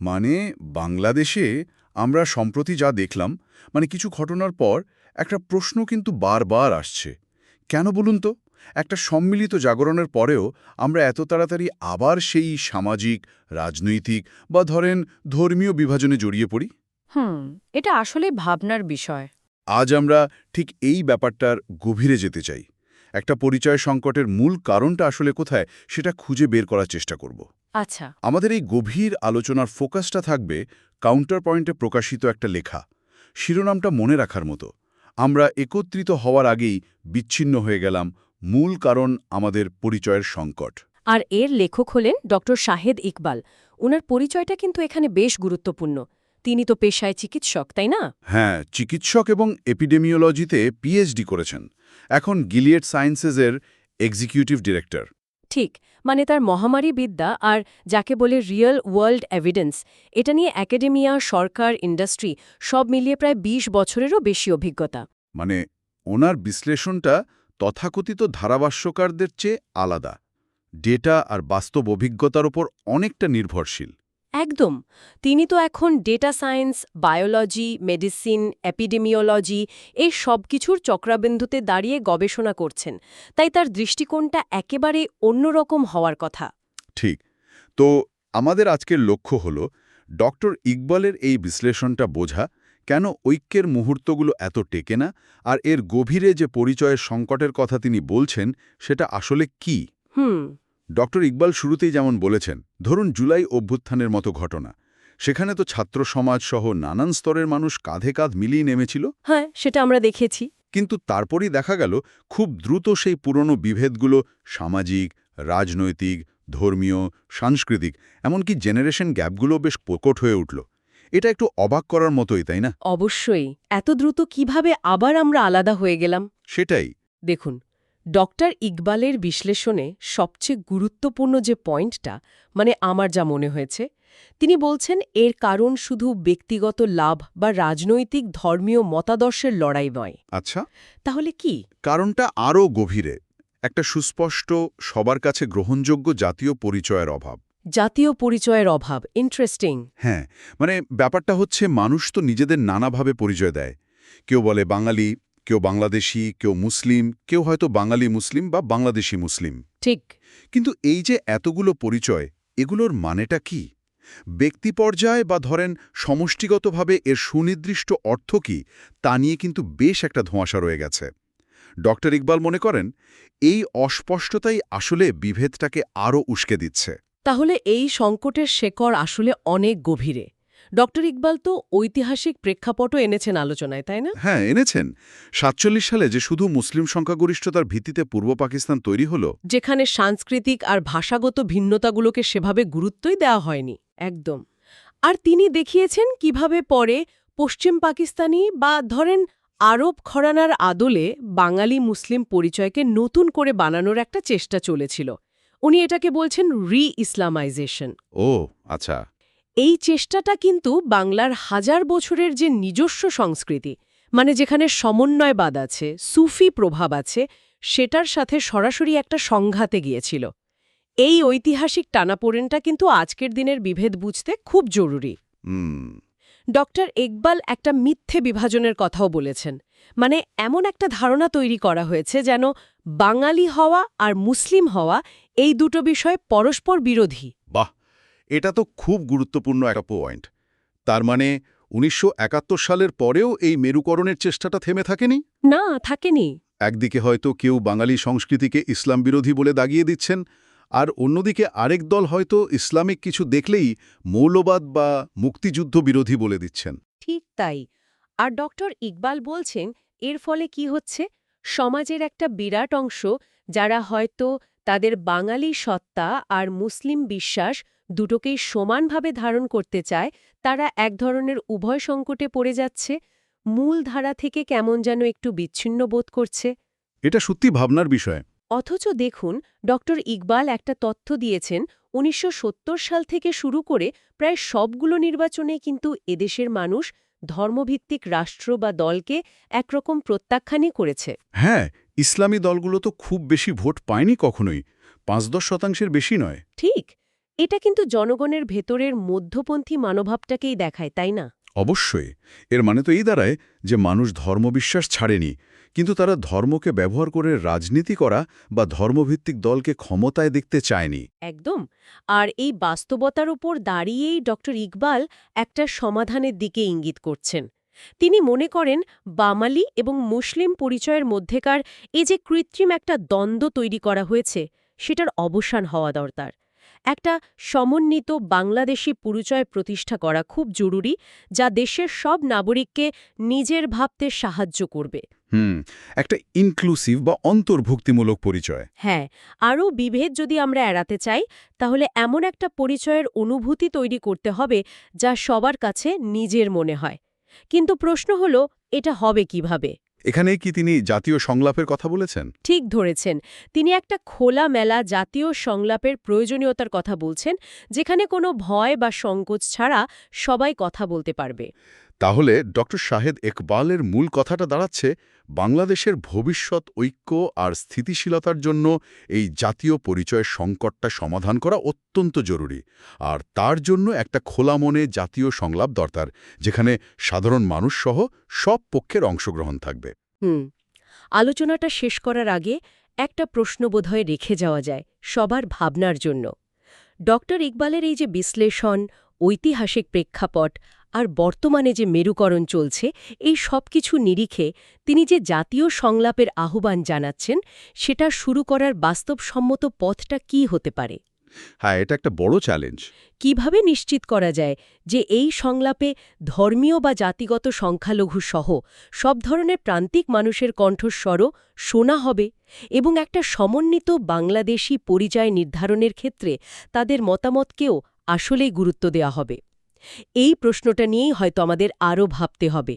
মানে বাংলাদেশে আমরা সম্প্রতি যা দেখলাম মানে কিছু ঘটনার পর একটা প্রশ্ন কিন্তু বারবার আসছে। কেন বলুন তো? একটা সম্মিলিত জাগরণের পরেও আমরা এত তাড়াতাড়ি আবার সেই সামাজিক রাজনৈতিক বা ধরেন ধর্মীয় বিভাজনে জড়িয়ে পড়ি? হুম এটা আসলে ভাবনার বিষয়। আজ আমরা ঠিক এই ব্যাপারটার গভীরে যেতে চাই। একটা পরিচয় সংকটের মূল কারণটা আসলে কোথায় সেটা খুঁজে বের করার চেষ্টা করব। আচ্ছা। আমাদের এই গভীর আলোচনার ফোকাসটা থাকবে কাউন্টার পয়েন্টে প্রকাশিত একটা লেখা শিরোনামটা মনে রাখার মতো। আমরা একত্রিত হওয়ার আগেই বিচ্ছিন্ন হয়ে গেলাম মূল কারণ আমাদের পরিচয়ের সংকট। আর এর লেখক হলেন ডক্টর শাহেদ ইকবাল। ওনার পরিচয়টা কিন্তু এখানে বেশ গুরুত্বপূর্ণ। তিনি তো পেশায় চিকিৎসক তাই না? হ্যাঁ চিকিৎসক এবং এপিডেমিওলজিতে পিএইচডি করেছেন। এখন গিলিয়েট সায়েন্সেসের এক্সিকিউটিভ ডিরেক্টর। ঠিক মানে তার মহামারী বিদ্যা আর যাকে বলে রিয়েল ওয়ার্ল্ড এভিডেন্স এটা নিয়ে একাডেমিয়া সরকার ইন্ডাস্ট্রি সব মিলিয়ে প্রায় ২০ বছরেরও বেশি অভিজ্ঞতা। মানে ওনার বিশ্লেষণটা তথাকথিত ধারাভাষ্যকারদের চেয়ে আলাদা। ডেটা আর বাস্তব অভিজ্ঞতার ওপর অনেকটা নির্ভরশীল। একদম। তিনি তো এখন data science biology medicine epidemiology এই সব কিছুর চক্রাবিন্দুতে দাঁড়িয়ে গবেষণা করছেন। তাই তার দৃষ্টিকোণটা একেবারে অন্যরকম হওয়ার কথা। ঠিক। তো আমাদের আজকের লক্ষ্য হল ডক্টর ইকবালের এই বিশ্লেষণটা বোঝা কেন ঐক্যের মুহূর্তগুলো এত টেকে না আর এর গভীরে যে পরিচয়ের সংকটের কথা তিনি বলছেন সেটা আসলে কি? হুম। ডক্টর ইকবাল শুরুতেই যেমন বলেছেন ধরুন জুলাই অভ্যুত্থানের মতো ঘটনা। সেখানে তো ছাত্র সমাজ সহ নানান স্তরের মানুষ কাঁধে কাঁধ মিলিয়ে নেমেছিল। হ্যাঁ সেটা আমরা দেখেছি। কিন্তু তারপরই দেখা গেল খুব দ্রুত সেই পুরনো বিভেদগুলো সামাজিক রাজনৈতিক ধর্মীয় সাংস্কৃতিক এমনকি জেনারেশন গ্যাপগুলো বেশ প্রকট হয়ে উঠল। এটা একটু অবাক করার মতোই তাই না? অবশ্যই। এত দ্রুত কীভাবে আবার আমরা আলাদা হয়ে গেলাম? সেটাই। দেখুন ডক্টর ইকবালের বিশ্লেষণে সবচেয়ে গুরুত্বপূর্ণ যে পয়েন্টটা মানে আমার যা মনে হয়েছে তিনি বলছেন এর কারণ শুধু ব্যক্তিগত লাভ বা রাজনৈতিক ধর্মীয় মতাদর্শের লড়াই নয়। আচ্ছা। তাহলে কি? কারণটা আরও গভীরে একটা সুস্পষ্ট সবার কাছে গ্রহণযোগ্য জাতীয় পরিচয়ের অভাব। জাতীয় পরিচয়ের অভাব ইন্টারেস্টিং হ্যাঁ মানে ব্যাপারটা হচ্ছে মানুষ তো নিজেদের নানাভাবে পরিচয় দেয়। কেউ বলে বাঙালি কেউ বাংলাদেশি কেউ মুসলিম কেউ হয়তো বাঙালি মুসলিম বা বাংলাদেশি মুসলিম। ঠিক। কিন্তু এই যে এতগুলো পরিচয় এগুলোর মানেটা কি? ব্যক্তি পর্যায়ে বা ধরেন সমষ্টিগতভাবে এর সুনির্দিষ্ট অর্থ কি তা নিয়ে কিন্তু বেশ একটা ধোঁয়াশা রয়ে গেছে। ডক্টর ইকবাল মনে করেন এই অস্পষ্টতাই আসলে বিভেদটাকে আরও উস্কে দিচ্ছে। তাহলে এই সংকটের শেকড় আসলে অনেক গভীরে। ডক্টর ইকবাল তো ঐতিহাসিক প্রেক্ষাপটও এনেছেন আলোচনায় তাই না? হ্যাঁ এনেছেন। সাতচল্লিশ সালে যে শুধু মুসলিম সংখ্যাগরিষ্ঠতার ভিত্তিতে পূর্ব পাকিস্তান তৈরি হলো যেখানে সাংস্কৃতিক আর ভাষাগত ভিন্নতাগুলোকে সেভাবে গুরুত্বই দেওয়া হয়নি একদম। আর তিনি দেখিয়েছেন কীভাবে পরে পশ্চিম পাকিস্তানি বা ধরেন আরব খরানার আদলে বাঙালি মুসলিম পরিচয়কে নতুন করে বানানোর একটা চেষ্টা চলেছিল। উনি এটাকে বলছেন রি ইসলামাইজেশন ও আচ্ছা। এই চেষ্টাটা কিন্তু বাংলার হাজার বছরের যে নিজস্ব সংস্কৃতি মানে যেখানে সমন্বয়বাদ আছে সুফি প্রভাব আছে সেটার সাথে সরাসরি একটা সংঘাতে গিয়েছিল। এই ঐতিহাসিক টানাপোড়েনটা কিন্তু আজকের দিনের বিভেদ বুঝতে খুব জরুরি। ডক্টর ইকবাল একটা মিথ্যে বিভাজনের কথাও বলেছেন। মানে এমন একটা ধারণা তৈরি করা হয়েছে যেন বাঙালি হওয়া আর মুসলিম হওয়া এই দুটো বিষয় পরস্পর বিরোধী। এটা তো খুব গুরুত্বপূর্ণ একটা পয়েন্ট তার মানে উনিশশো একাত্তর সালের পরেও এই মেরুকরণের চেষ্টাটা থেমে থাকেনি? না থাকেনি। একদিকে হয়তো কেউ বাঙালি সংস্কৃতিকে ইসলাম বিরোধী বলে দাগিয়ে দিচ্ছেন আর অন্যদিকে আরেক দল হয়তো ইসলামিক কিছু দেখলেই মৌলবাদ বা মুক্তিযুদ্ধ বিরোধী বলে দিচ্ছেন। ঠিক তাই। আর ডক্টর ইকবাল বলছেন এর ফলে কি হচ্ছে? সমাজের একটা বিরাট অংশ যারা হয়তো তাদের বাঙালি সত্তা আর মুসলিম বিশ্বাস দুটোকেই সমানভাবে ধারণ করতে চায় তারা এক ধরনের উভয় সংকটে পড়ে যাচ্ছে। মূল ধারা থেকে কেমন যেন একটু বিচ্ছিন্ন বোধ করছে। এটা সত্যি ভাবনার বিষয়। অথচ দেখুন ডক্টর ইকবাল একটা তথ্য দিয়েছেন উনিশশো সত্তর সাল থেকে শুরু করে প্রায় সবগুলো নির্বাচনে কিন্তু এদেশের মানুষ ধর্মভিত্তিক রাষ্ট্র বা দলকে একরকম প্রত্যাখ্যানই করেছে। হ্যাঁ ইসলামী দলগুলো তো খুব বেশি ভোট পায়নি কখনোই পাঁচ দশ শতাংশের বেশি নয়। ঠিক এটা কিন্তু জনগণের ভেতরের মধ্যপন্থী মানভাবটাকেই দেখায় তাই না? অবশ্যই। এর মানে তো এই দাঁড়ায় যে মানুষ ধর্মবিশ্বাস ছাড়েনি কিন্তু তারা ধর্মকে ব্যবহার করে রাজনীতি করা বা ধর্মভিত্তিক দলকে ক্ষমতায় দেখতে চায়নি। একদম। আর এই বাস্তবতার উপর দাঁড়িয়েই ডক্টর ইকবাল একটা সমাধানের দিকে ইঙ্গিত করছেন। তিনি মনে করেন বামালি এবং মুসলিম পরিচয়ের মধ্যেকার এই যে কৃত্রিম একটা দ্বন্দ্ব তৈরি করা হয়েছে সেটার অবসান হওয়া দরকার। একটা সমন্বিত বাংলাদেশি পরিচয় প্রতিষ্ঠা করা খুব জরুরি যা দেশের সব নাগরিককে নিজের ভাবতে সাহায্য করবে। হুম একটা ইনক্লুসিভ বা অন্তর্ভুক্তিমূলক পরিচয়। হ্যাঁ আরও বিভেদ যদি আমরা এড়াতে চাই তাহলে এমন একটা পরিচয়ের অনুভূতি তৈরি করতে হবে যা সবার কাছে নিজের মনে হয়। কিন্তু প্রশ্ন হল এটা হবে কীভাবে? এখানে কি তিনি জাতীয় সংলাপের কথা বলেছেন? ঠিক ধরেছেন। তিনি একটা খোলা মেলা জাতীয় সংলাপের প্রয়োজনীয়তার কথা বলছেন, যেখানে কোনো ভয় বা সংকোচ ছাড়া সবাই কথা বলতে পারবে। তাহলে ডক্টর শাহেদ একবালের মূল কথাটা দাঁড়াচ্ছে বাংলাদেশের ভবিষ্যৎ ঐক্য আর স্থিতিশীলতার জন্য এই জাতীয় পরিচয়ের সংকটটা সমাধান করা অত্যন্ত জরুরি। আর তার জন্য একটা খোলা মনে জাতীয় সংলাপ দরকার, যেখানে সাধারণ মানুষসহ সব পক্ষের অংশগ্রহণ থাকবে। হুম, আলোচনাটা শেষ করার আগে একটা প্রশ্ন বোধহয় রেখে যাওয়া যায় সবার ভাবনার জন্য। ডক্টর ইকবালের এই যে বিশ্লেষণ, ঐতিহাসিক প্রেক্ষাপট আর বর্তমানে যে মেরুকরণ চলছে এই সব কিছু নিরিখে তিনি যে জাতীয় সংলাপের আহ্বান জানাচ্ছেন সেটা শুরু করার বাস্তবসম্মত পথটা কি হতে পারে? হ্যাঁ এটা একটা বড় চ্যালেঞ্জ কীভাবে নিশ্চিত করা যায় যে এই সংলাপে ধর্মীয় বা জাতিগত সংখ্যালঘু সহ সব ধরনের প্রান্তিক মানুষের কণ্ঠস্বরও শোনা হবে এবং একটা সমন্বিত বাংলাদেশি পরিচয় নির্ধারণের ক্ষেত্রে তাদের মতামতকেও আসলেই গুরুত্ব দেওয়া হবে। এই প্রশ্নটা নিয়েই হয়তো আমাদের আরও ভাবতে হবে।